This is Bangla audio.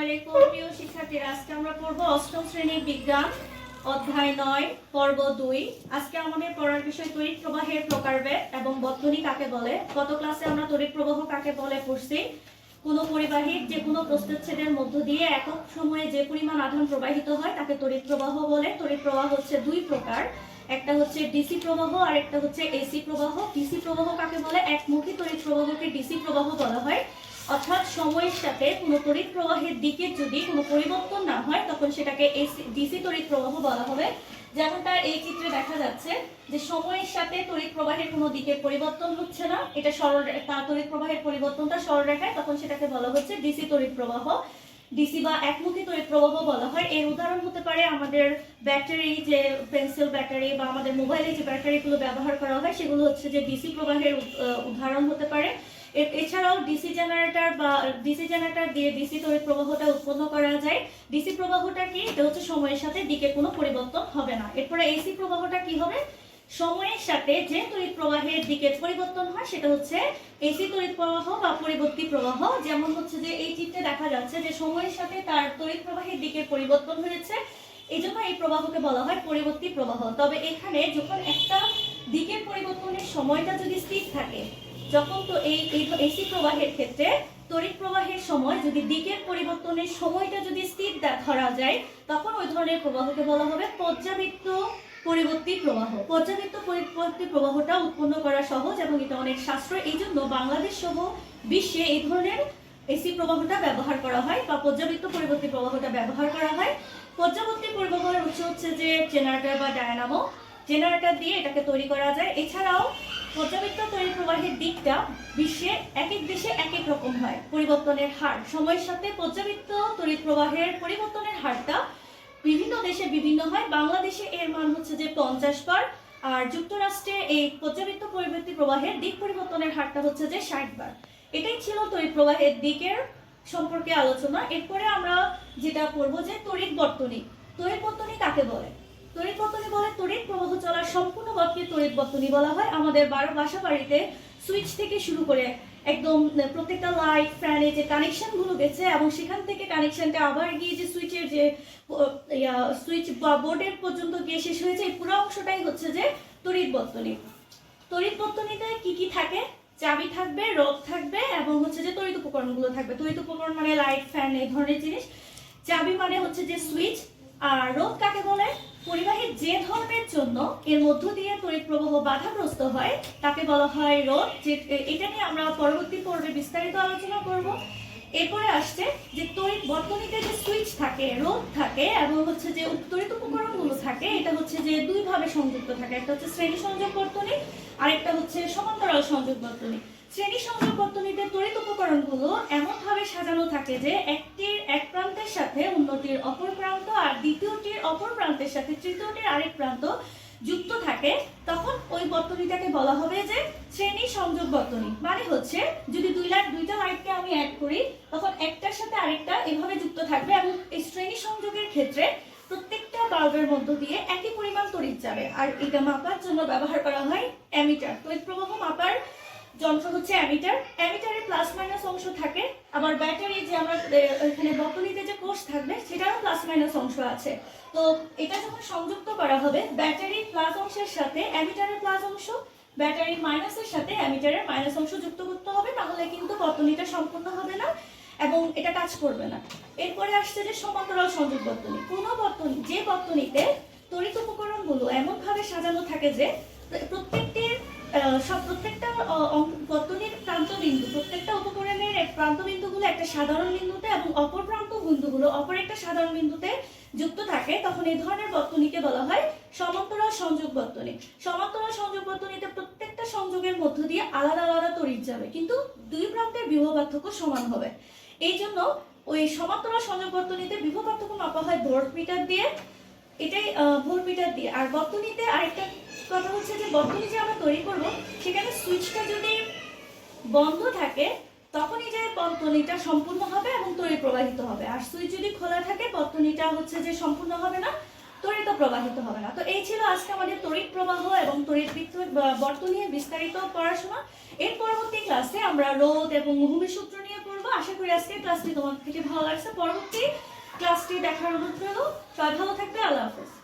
আলাইকুম প্রিয় শিক্ষার্থীরা, আজকে আমরা পড়ব অষ্টম শ্রেণির বিজ্ঞান, অধ্যায় নয়, পর্ব দুই। আজকে আমাদের পড়ার বিষয় তড়িৎ প্রবাহের প্রকারভেদ এবং বর্তনী কাকে বলে? গত ক্লাসে আমরা তড়িৎ প্রবাহ কাকে বলে পড়ছি? কোনো পরিবাহীর যে কোনো প্রস্তুচ্ছেদের মধ্য দিয়ে একক সময়ে যে পরিমাণ আধান প্রবাহিত হয় তাকে তড়িৎ প্রবাহ বলে। তড়িৎ প্রবাহ হচ্ছে দুই প্রকার। একটা হচ্ছে ডিসি প্রবাহ, আর একটা হচ্ছে এসি প্রবাহ। ডিসি প্রবাহ কাকে বলে? একমুখী তড়িৎ প্রবাহকে ডিসি প্রবাহ বলা হয়। অর্থাৎ সময়ের সাথে কোনো তড়িৎ প্রবাহের দিকে যদি কোনো পরিবর্তন না হয়, তখন সেটাকে ডিসি তড়িৎ প্রবাহ বলা হবে। যেমনটা এই চিত্রে দেখা যাচ্ছে যে সময়ের সাথে তড়িৎ প্রবাহের কোনো দিকের পরিবর্তন হচ্ছে না। এটা সরল তার তড়িৎ প্রবাহের পরিবর্তনটা সরল রেখায়, তখন সেটাকে বলা হচ্ছে ডিসি তড়িৎ প্রবাহ। ডিসি বা একমুখী তড়িৎ প্রবাহ বলা হয়। এর উদাহরণ হতে পারে আমাদের ব্যাটারি, যে পেন্সিল ব্যাটারি বা আমাদের মোবাইলে যে ব্যাটারিগুলো ব্যবহার করা হয়, সেগুলো হচ্ছে যে ডিসি প্রবাহের উদাহরণ হতে পারে। এছাড়াও ডিসি জেনারেটর বা ডিসি জেনারেটর দিয়ে ডিসি তড়িৎ প্রবাহটা উৎপন্ন করা যায়। ডিসি প্রবাহটা কি? এটা হচ্ছে সময়ের সাথে দিকে কোনো পরিবর্তন হবে না। এরপরে এসি প্রবাহটা কি হবে? সময়ের সাথে যে তড়িৎ প্রবাহের দিকে পরিবর্তন হয়, সেটা হচ্ছে এসি তড়িৎ প্রবাহ বা পরিবর্তী প্রবাহ। যেমন হচ্ছে যে এই চিত্রে দেখা যাচ্ছে যে সময়ের সাথে তার তড়িৎ প্রবাহের দিকে পরিবর্তন হয়েছে। এই জন্য এই প্রবাহকে বলা হয় পরিবর্তী প্রবাহ। তবে এখানে যখন একটা দিকের পরিবর্তনের সময়টা যদি স্থির থাকে যখন তো এই এসি প্রবাহের ক্ষেত্রে তড়িৎ প্রবাহের সময় যদি দিকের পরিবর্তনের সময়টা যদি স্থির ধরা যায়, তখন ওই ধরনের প্রবাহকে বলা হবে পর্যাবৃত্ত পরিবর্তী প্রবাহ। পর্যাবৃত্ত পরিবর্তী প্রবাহটা উৎপন্ন করা সহজ এবং এটা অনেক সাশ্রয়। এই জন্য বাংলাদেশ সহ বিশ্বে এই ধরনের এসি প্রবাহটা ব্যবহার করা হয় বা পর্যাবৃত্ত পরিবর্তী প্রবাহটা ব্যবহার করা হয়। পর্যাবর্তী পরিবহনের উৎস হচ্ছে যে জেনারেটর বা ডায়নামো। জেনারেটর দিয়ে এটাকে তৈরি করা যায়। এছাড়াও পর্যাবৃত্ত তড়িৎ প্রবাহের দিকটা বিশ্বে এক এক দেশে এক এক রকম হয়। পরিবর্তনের হার। সময়ের সাথে পর্যাবৃত্ত তড়িৎ প্রবাহের পরিবর্তনের হারটা বিভিন্ন দেশে বিভিন্ন হয়। বাংলাদেশে এর মান হচ্ছে যে পঞ্চাশ বার আর যুক্তরাষ্ট্রে এই পর্যাবৃত্ত পরিবর্তী প্রবাহের দিক পরিবর্তনের হারটা হচ্ছে যে ষাট বার। এটাই ছিল তড়িৎ প্রবাহের দিকের সম্পর্কে আলোচনা। এরপরে আমরা যেটা করব যে তড়িৎ বর্তনী। তড়িৎ বর্তনী কাকে বলে? তড়িৎ বর্তনী বলে তড়িৎ প্রবাহ চলার সম্পূর্ণ পথকে তড়িৎ বর্তনী বলা হয়। আমাদের বারো বাসা বাড়িতে সুইচ থেকে শুরু করে একদম প্রত্যেকটা লাইট ফ্যানে যে কানেকশনগুলো গেছে এবং সেখান থেকে কানেকশনটা আবার গিয়ে যে সুইচের যে সুইচ বা বোর্ডের পর্যন্ত গিয়ে শেষ হয়েছে, এই পুরো অংশটাই হচ্ছে যে তড়িৎ বর্তনী। তড়িৎ বর্তনীতে কি কি থাকে? চাবি থাকবে রোগ থাকবে এবং হচ্ছে যে তড়িৎ উপকরণগুলো থাকবে। তড়িৎ উপকরণ মানে লাইট ফ্যান এই ধরনের জিনিস। চাবি মানে হচ্ছে যে সুইচ আর রোধ কাকে বলে? পরিবাহীর যে ধর্মের জন্য এর মধ্য দিয়ে তড়িৎ প্রবাহ বাধাগ্রস্ত হয়, তাকে বলা হয় রোধ, যে এটা নিয়ে আমরা পরবর্তী পর্বে বিস্তারিত আলোচনা করব। এরপরে আসছে যে তড়িৎ বর্তনীতে যে সুইচ থাকে, রোধ থাকে, এবং হচ্ছে যে তড়িৎ উপকরণগুলো থাকে, এটা হচ্ছে যে দুই ভাবে সংযুক্ত থাকে। একটা হচ্ছে শ্রেণি সংযোগ বর্তনী, আরেকটা হচ্ছে সমান্তরাল সংযোগ বর্তনী। শ্রেণি সংযোগ বর্তনীতে তড়িৎ উপকরণগুলো এমন ভাবে সাজানো থাকে যে একটির এক প্রান্তের সাথে অন্যটির অপর প্রান্ত আর দ্বিতীয়টির অপর প্রান্তের সাথে তৃতীয়টির আরেক প্রান্ত যুক্ত থাকে, তখন ওই বর্তনীটাকে বলা হবে যে শ্রেণি সংযোগ বর্তনী। মানে হচ্ছে, যদি দুই লাখ দুইটা লাইটকে আমি অ্যাড করি, তখন একটার সাথে আরেকটা এভাবে যুক্ত থাকবে এবং এই শ্রেণি সংযোগের ক্ষেত্রে প্রত্যেকটা বাল্বের মধ্য দিয়ে একই পরিমাণ তড়িৎ যাবে। আর এটা মাপার জন্য ব্যবহার করা হয় অ্যামিটার। তড়িৎ প্রবাহ মাপার যন্ত্র হচ্ছে অ্যামিটার। অ্যামিটারে প্লাস মাইনাস অংশ থাকে। আবার ব্যাটারি যে আমরা এখানে বটনিতে যে কোষ থাকবে সেটারও প্লাস মাইনাস অংশ আছে। তো এটা যখন সংযুক্ত করা হবে ব্যাটারির প্লাস অংশের সাথে অ্যামিটারের প্লাস অংশ ব্যাটারির মাইনাসের সাথে অ্যামিটারের মাইনাস অংশ যুক্ত করতে হবে তাহলে কিন্তু বর্তনীটা সম্পূর্ণ হবে না এবং এটা কাজ করবে না। এরপরে আসছে যে সমান্তরাল সংযোগ বর্তনী। কোনো বর্তনী যে বর্তনীতে তড়িৎ উপকরণগুলো এমনভাবে সাজানো থাকে যে প্রত্যেকটির আহ, সব প্রত্যেকটা বর্তনীর প্রান্তবিন্দু, প্রত্যেকটা উপকরণের এক প্রান্তবিন্দুগুলো একটা সাধারণ বিন্দুতে এবং অপর প্রান্ত বিন্দুগুলো অপর একটা সাধারণ বিন্দুতে যুক্ত থাকে, তখন এই ধরনের বর্তনীকে বলা হয় সমান্তরাল সংযোগ বর্তনী। সমান্তরাল সংযোগ বর্তনীতে প্রত্যেকটা সংযোগের মধ্য দিয়ে আলাদা আলাদা তড়িৎ যাবে, কিন্তু দুই প্রান্তের বিভব পার্থক্য সমান হবে। এই জন্য ওই সমান্তরাল সংযোগ বর্তনীতে বিভব পার্থক্য মাপা হয় ভোল্ট মিটার দিয়ে এটাই ভোল্ট মিটার দিয়ে। আর বর্তনীতে আরেকটা কথা হচ্ছে যে, বর্তনী যে আমরা তৈরি করব, সেখানে সুইচটা যদি বন্ধ থাকে, তখনই যে বর্তনীটা সম্পূর্ণ হবে এবং তড়িৎ প্রবাহিত হবে। আর সুইচ যদি খোলা থাকে, বর্তনীটা হচ্ছে যে সম্পূর্ণ হবে না, তড়িৎ প্রবাহিত হবে না। তো এই ছিল আজকে আমাদের তড়িৎ প্রবাহ এবং তড়িৎ বিদ্যুৎ বা- বর্তনীর বিস্তারিত পড়াশোনা। এর পরবর্তী ক্লাসে আমরা রোদ এবং ভূমি সূত্র নিয়ে পড়ব। আশা করি আজকে ক্লাসটি তোমাদের থেকে ভালো লাগছে। পরবর্তী ক্লাসটি দেখার অনুরোধ রইল। সবাই ভালো থাকবে আল্লাহ হাফেজ।